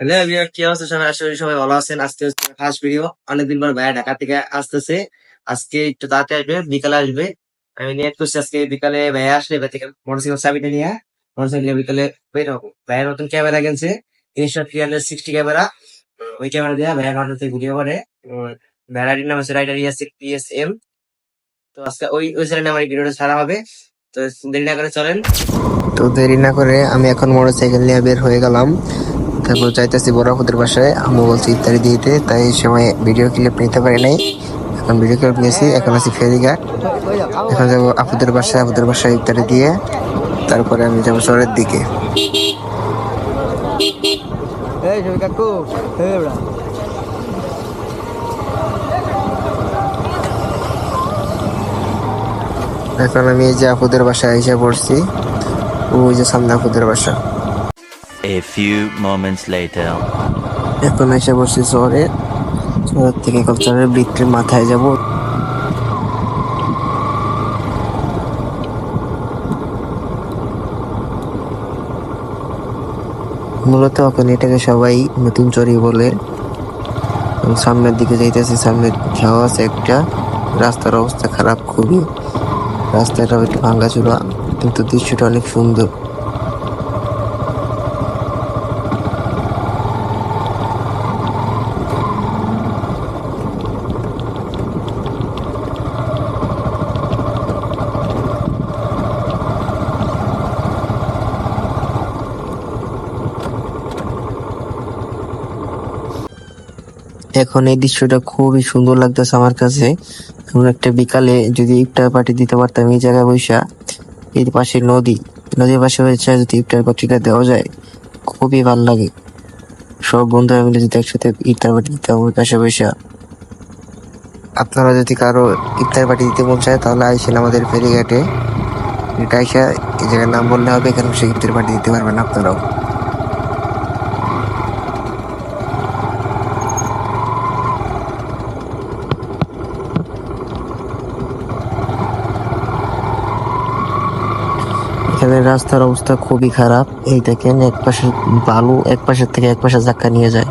Hello কি অবস্থা? সবাই, আশা করি সবাই ভালো আছেন। আজকে হচ্ছে ফার্স্ট ভিডিও অনেকদিন পর ভাইয়া ঢাকা থেকে আসতেছে। আজকে একটু তাড়াতাড়ি আসবে, বিকালে আসবে। আমি নিয়ে করছি আজকে বিকালে ভাইয়া আসলে এবার থেকে মোটরসাইকেল চাবিটা নিয়ে মোটরসাইকেল বিকালে বের হব। ভাইয়া নতুন ক্যামেরা কিনছে। Insta three hundred sixty camera ওই ক্যামেরা দিয়ে ভাইয়া ঘণ্টা থেকে ভিডিও করে। ভ্যারাইটির নাম হচ্ছে রাইডার ইয়াসিক পিএসএম তো আজকে ওই ওই চ্যানেলে আমার ভিডিওটা ছাড়া হবে। তো দেরি না করে চলেন। তো দেরি না করে আমি এখন মোটরসাইকেল নিয়ে বের হয়ে গেলাম। তারপর যাইতেছি বড়াপুদের বাসায়। আম্মু বলছি ইত্যাদি দিতে। তাই সময় ভিডিও ক্লিপ নিতে পারি নাই। এখন ভিডিও ক্লিপ নিয়েছি এখন আছি ফেরিঘাট। এখন যাব আপুদের বাসায় আপুদের বাসায় ইত্যাদি দিয়ে। তারপরে আমি যাব শহরের দিকে। বড়া এখন আমি এই যে আপুদের বাসায় এসে পড়ছি। ওই যে সামনে আপুদের বাসা। A few moments later. এখন এসে পড়ছি শহরে। শহর থেকে কলচারের বৃত্তির মাথায় যাব। মূলত এখন এটাকে সবাই নতুন চরি বলে। সামনের দিকে যাইতেছি সামনে ঝাও আছে একটা। রাস্তার অবস্থা খারাপ খুবই। রাস্তাটা একটু ভাঙ্গাচোরা কিন্তু দৃশ্যটা অনেক সুন্দর। এখন এই দৃশ্যটা খুবই সুন্দর লাগতেছে আমার কাছে। এমন একটা বিকালে যদি ইফতার পার্টি দিতে পারতাম এই জায়গায় বৈশা এর পাশে নদী, নদীর পাশে হয়েছে যদি ইফতার পার্টিটা দেওয়া যায়, খুবই ভালো লাগে। সব বন্ধুরা মিলে যদি একসাথে ইফতার পার্টি দিতাম ওই পাশে বৈশা আপনারা যদি কারও ইফতার পার্টি দিতে মন চায়, তাহলে আইসেন আমাদের ফেরিঘাটে। এটা আইসা এই জায়গার নাম বললে হবে, এখানে বসে ইফতার পার্টি দিতে পারবেন আপনারাও। এখানে রাস্তার অবস্থা খুবই খারাপ। এই দেখেন এক পাশে বালু এক পাশের থেকে এক পাশে ধাক্কা নিয়ে যায়।